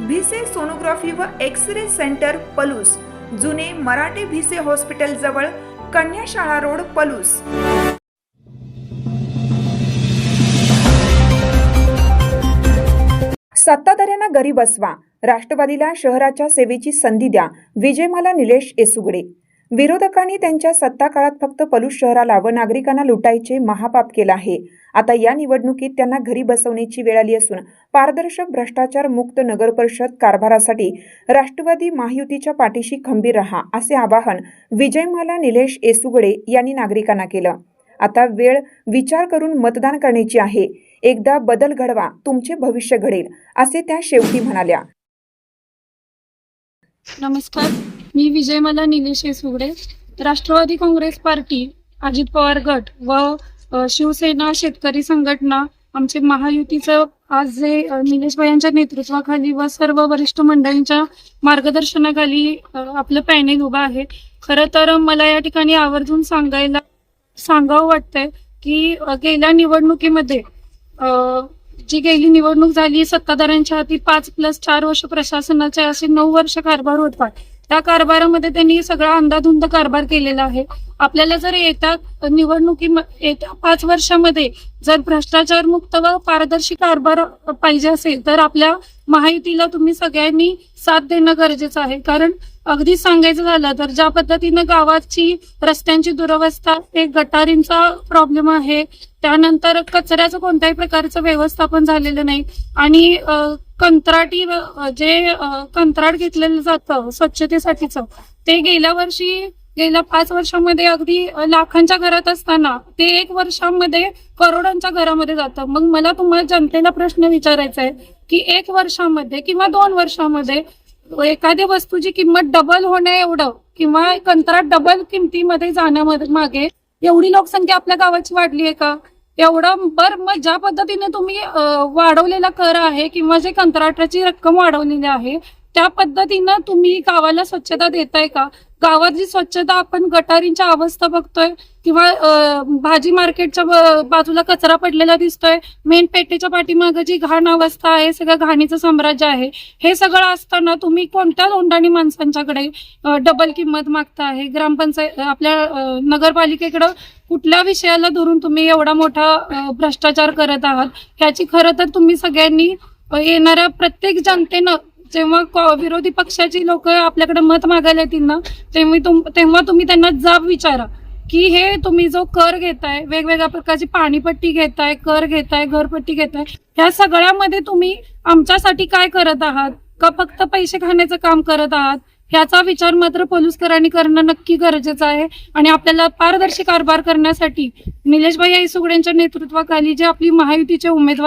Bhise sonography व X ray centre Palus. जुने Marathe Bhise hospital जवळ कन्याशाळा रोड पलूस. सत्ताधाऱ्यांना गरीब बसवा. राष्ट्रवादीला शहराच्या सेवेची संधी द्या. विजयमाला निलेश येसुगडे. विरोधकांनी त्यांच्या सत्ता काळात फक्त पलूस शहराला व नागरिकांना लुटायचे महापाप केला आहे. आता या निवडणुकीत त्यांना घरी बसवण्याची वेळ आली असून पारदर्शक भ्रष्टाचार मुक्त नगरपरिषद कारभारासाठी राष्ट्रवादी महायुतीच्या पाठीशी खंबीर रहा असे आवाहन विजयमाला निलेश येसुगडे यांनी नागरिकांना केलं. आता वेळ विचार करून मतदान करण्याची आहे. एकदा बदल घडवा तुमचे भविष्य घडेल असे त्या शेवटी म्हणाल्या. नमस्कार मी विजयमाला निलेश सुगडे राष्ट्रवादी काँग्रेस पार्टी अजित पवार गट व शिवसेना शेतकरी संघटना आमचे महायुतीचं आज जे निलेश यांच्या नेतृत्वाखाली व सर्व वरिष्ठ मंडळींच्या मार्गदर्शनाखाली आपलं पॅनेल उभं आहे. खरं तर मला या ठिकाणी आवर्जून सांगायला सांगावं वाटतंय की गेल्या निवडणुकीमध्ये जी गेली निवडणूक झाली सत्ताधाऱ्यांच्या हाती पाच प्लस चार वर्ष प्रशासनाचे असे नऊ वर्ष कारभार होता. त्या कारभारामध्ये त्यांनी सगळा अंदाधुंद कारभार केलेला आहे. आपल्याला जर येत्या निवडणुकी येत्या पाच वर्षामध्ये जर भ्रष्टाचार मुक्त व पारदर्शी कारभार पाहिजे असेल तर आपल्या माहितीला तुम्ही सगळ्यांनी साथ देणं गरजेचं आहे. कारण अगदी सांगायचं झालं तर ज्या पद्धतीनं गावाची रस्त्यांची दुरवस्था एक गटारींचा प्रॉब्लेम आहे त्यानंतर कचऱ्याचं कोणत्याही प्रकारचं व्यवस्थापन झालेलं नाही. आणि कंत्राटी जे कंत्राट घेतलेलं जातं स्वच्छतेसाठीचं ते गेल्या वर्षी गेल्या पाच वर्षामध्ये अगदी लाखांच्या घरात असताना ते एक वर्षामध्ये करोडांच्या घरामध्ये जातं. मग मला तुम्हाला जनतेला प्रश्न विचारायचा आहे की एक वर्षामध्ये किंवा दोन वर्षामध्ये एखाद्या वस्तूची किंमत डबल होण्या एवढं किंवा कंत्राट डबल किमतीमध्ये जाण्यामध्ये मागे एवढी लोकसंख्या आपल्या गावाची वाढली आहे का? एवढं बर मग ज्या पद्धतीने तुम्ही वाढवलेला कर आहे किंवा जे कंत्राटाची रक्कम वाढवलेली आहे त्या पद्धतीनं तुम्ही गावाला स्वच्छता देताय का? गावात जी स्वच्छता आपण गटारींच्या अवस्था बघतोय किंवा भाजी मार्केटच्या बाजूला कचरा पडलेला दिसतोय मेन पेटेच्या पाठीमागे जी घाण अवस्था आहे सगळं घाणीचं साम्राज्य आहे हे सगळं असताना तुम्ही कोणत्या लोंढाणी माणसांच्याकडे डबल किंमत मागता आहे ग्रामपंचायत आपल्या नगरपालिकेकडं कुठल्या विषयाला धरून तुम्ही एवढा मोठा भ्रष्टाचार करत आहात? ह्याची खरं तर तुम्ही सगळ्यांनी येणाऱ्या प्रत्येक जनतेनं जेव्हा विरोधी पक्षाची लोक आपल्याकडे मत मागायला येतील ना तेव्हा तुम तेव्हा तुम्ही त्यांना जाब विचारा की हे तुम्ही जो कर घेताय वेगवेगळ्या प्रकारची पाणीपट्टी घेताय कर घेताय घरपट्टी घेताय ह्या सगळ्यामध्ये तुम्ही आमच्यासाठी काय करत आहात? का फक्त पैसे खाण्याचं काम करत आहात? ह्याचा विचार मात्र पोलुसकरांनी करणं नक्की गरजेचं आहे. आणि आपल्याला पारदर्शी कारभार करण्यासाठी निलेशभाई सुगड्यांच्या नेतृत्वाखाली जे आपली महायुतीचे उमेदवार